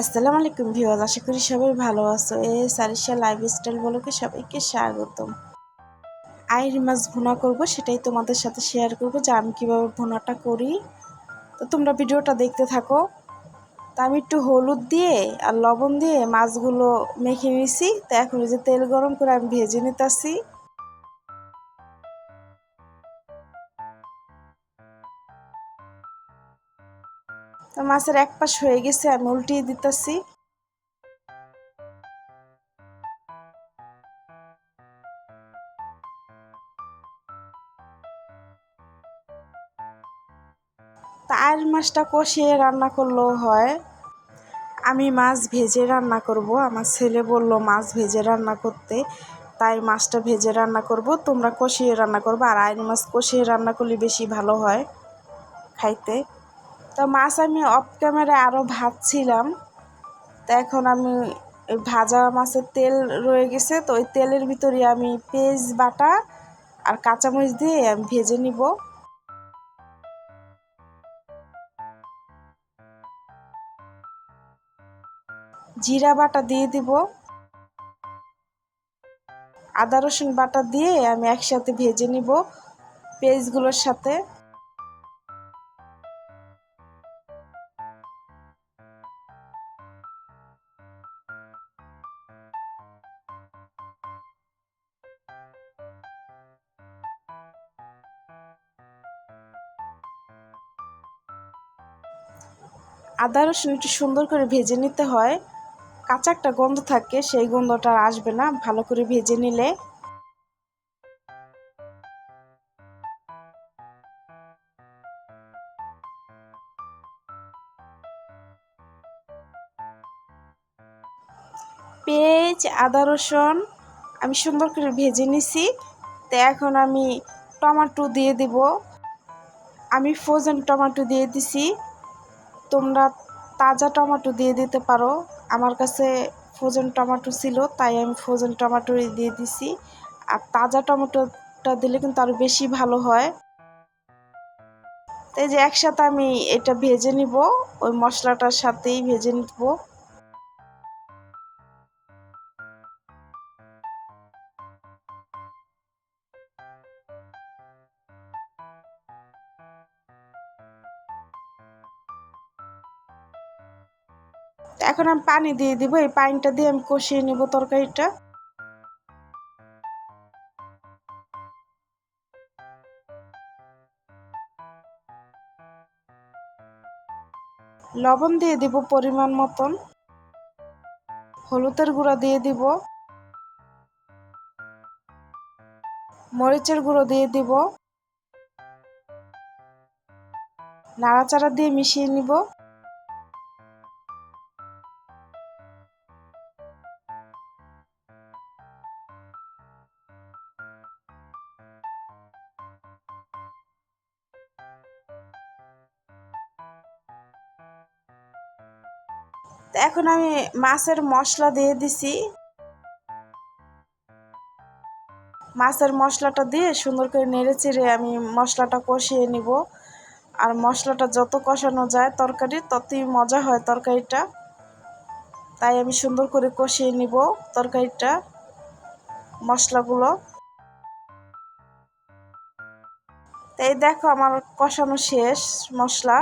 আসসালামু আলাইকুম ভিউয়ার্স, আশা করি সবাই ভালো আছো। এ সারিশা লাইফস্টাইল বলোকে সবাইকে স্বাগতম। আইর মাছ ভুনা করব, সেটাই তোমাদের সাথে শেয়ার করব যে আমি কীভাবে ভুনাটা করি। তো তোমরা ভিডিওটা দেখতে থাকো। তা আমি একটু হলুদ দিয়ে আর লবণ দিয়ে মাছগুলো মেখে নিয়েছি তো এখন যে তেল গরম করে আমি ভেজে নিতেছি। তো মাছের এক পাশ হয়ে গেছে, আমি উল্টিয়ে দিতেছি। তার মাছটা কষিয়ে রান্না করলেও হয়। আমি মাছ ভেজে রান্না করব। আমার ছেলে বলল, মাছ ভেজে রান্না করতে। তাই মাছটা ভেজে রান্না করব। তোমরা কষিয়ে রান্না করব। আর আইন মাছ কষিয়ে রান্না করলে বেশি ভালো হয় খাইতে। তো মাছ আমি অফ ক্যামেরায় আরও ভাজছিলাম। তো এখন আমি ভাজা মাছের তেল রয়ে গেছে, তো ওই তেলের ভিতরে আমি পেঁয়াজ বাটা আর কাঁচামরিচ দিয়ে আমি ভেজে নিব। জিরা বাটা দিয়ে দিব। আদা রসুন বাটা দিয়ে আমি একসাথে ভেজে নিব পেঁয়াজগুলোর সাথে। আদা রসুন একটু সুন্দর করে ভেজে নিতে হয়। কাঁচা একটা গন্ধ থাকে, সেই গন্ধটা আসবে না। ভালো করে ভেজে নিলে। পেঁয়াজ, আদা রসুন আমি সুন্দর করে ভেজে নিছি। তো এখন আমি টমাটো দিয়ে দিব। আমি ফ্রোজেন টমেটো দিয়ে দিছি। তোমরা তাজা টমেটো দিয়ে দিতে পারো। আমার কাছে ফ্রোজেন টমেটো ছিল, তাই আমি ফ্রোজেন টমেটোই দিয়ে দিছি। আর তাজা টমেটোটা দিলে কিন্তু আরও বেশি ভালো হয়। তাই যে একসাথে আমি এটা ভেজে নিব, ওই মশলাটার সাথেই ভেজে নিব। এখন আমি পানি দিয়ে দিব, এই পানিটা দিয়ে আমি কষিয়ে নেব তরকারিটা। লবণ দিয়ে দিব পরিমাণ মতন। হলুদের গুঁড়া দিয়ে দিব। মরিচের গুঁড়ো দিয়ে দিব। নাড়াচাড়া দিয়ে মিশিয়ে নিব। এখন আমি মাছের মশলা দিয়ে দিছি। মাছের মশলাটা দিয়ে সুন্দর করে নেড়ে চেড়ে আমি মশলাটা কষিয়ে নিব। আর মশলাটা যত কষানো যায় তরকারি, ততই মজা হয় তরকারিটা। তাই আমি সুন্দর করে কষিয়ে নিব তরকারিটা, মশলাগুলো। তাই দেখো আমার কষানো শেষ মশলা।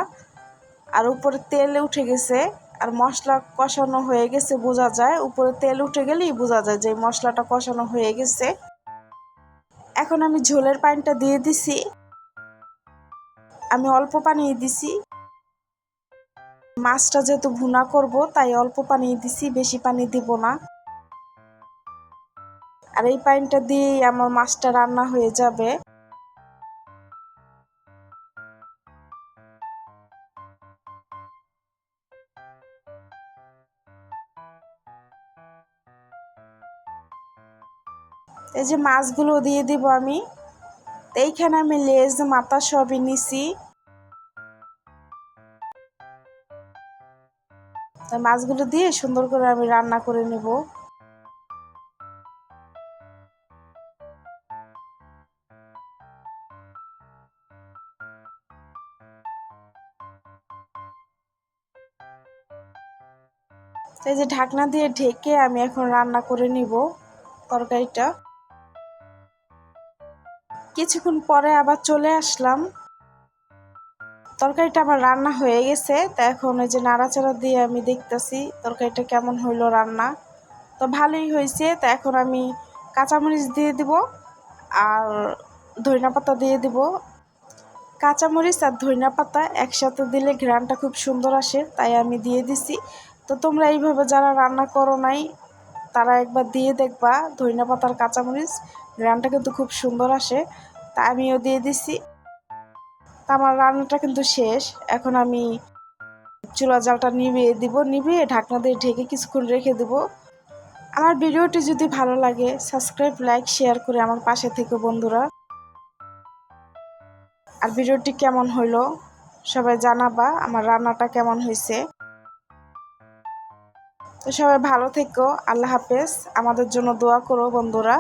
আর উপরে তেল উঠে গেছে। আর মশলা কষানো হয়ে গেছে, বোঝা যায়। উপরে তেল উঠে গেলেই বোঝা যায় যে মশলাটা কষানো হয়ে গেছে। এখন আমি ঝোলের পানিটা দিয়ে দিছি। আমি অল্প পানি দিছি। মাছটা যেহেতু ভুনা করব, তাই অল্প পানি দিছি, বেশি পানি দিব না। আর এই পানিটা দিয়েই আমার মাছটা রান্না হয়ে যাবে। এই যে মাছগুলো দিয়ে দিব আমি। এইখানে আমি লেজ, মাথা সবই নিছি। মাছগুলো দিয়ে সুন্দর করে আমি রান্না করে নেব। এই যে ঢাকনা দিয়ে ঢেকে আমি এখন রান্না করে নিব তরকারিটা। কিছুক্ষণ পরে আবার চলে আসলাম। তরকারিটা আমার রান্না হয়ে গেছে, তা এখন ওই যে নাড়াচাড়া দিয়ে আমি দেখতেছি তরকারিটা কেমন হইল রান্না। তো ভালোই হয়েছে, তা এখন আমি কাঁচামরিচ দিয়ে দিব আর ধনিয়া পাতা দিয়ে দিব। কাঁচামরিচ আর ধনিয়া পাতা একসাথে দিলে ঘ্রানটা খুব সুন্দর আসে, তাই আমি দিয়ে দিছি। তো তোমরা এইভাবে যারা রান্না করো নাই তারা একবার দিয়ে দেখবা ধনিয়া পাতার কাঁচামরিচ রান্নাটা কিন্তু খুব সুন্দর আসে, তা আমিও দিয়ে দিছি। তা আমার রান্নাটা কিন্তু শেষ, এখন আমি চুলা জালটা নিভিয়ে দিব, নিভিয়ে ঢাকনা দিয়ে ঢেকে কিছুক্ষণ রেখে দেব। আমার ভিডিওটি যদি ভালো লাগে, সাবস্ক্রাইব, লাইক, শেয়ার করে আমার পাশে থেকে বন্ধুরা। আর ভিডিওটি কেমন হইল, সবাই জানাবা, আমার রান্নাটা কেমন হয়েছে তো সবাই ভালো থেকো আল্লাহ হাফেজ। আমাদের জন্য দোয়া করো বন্ধুরা।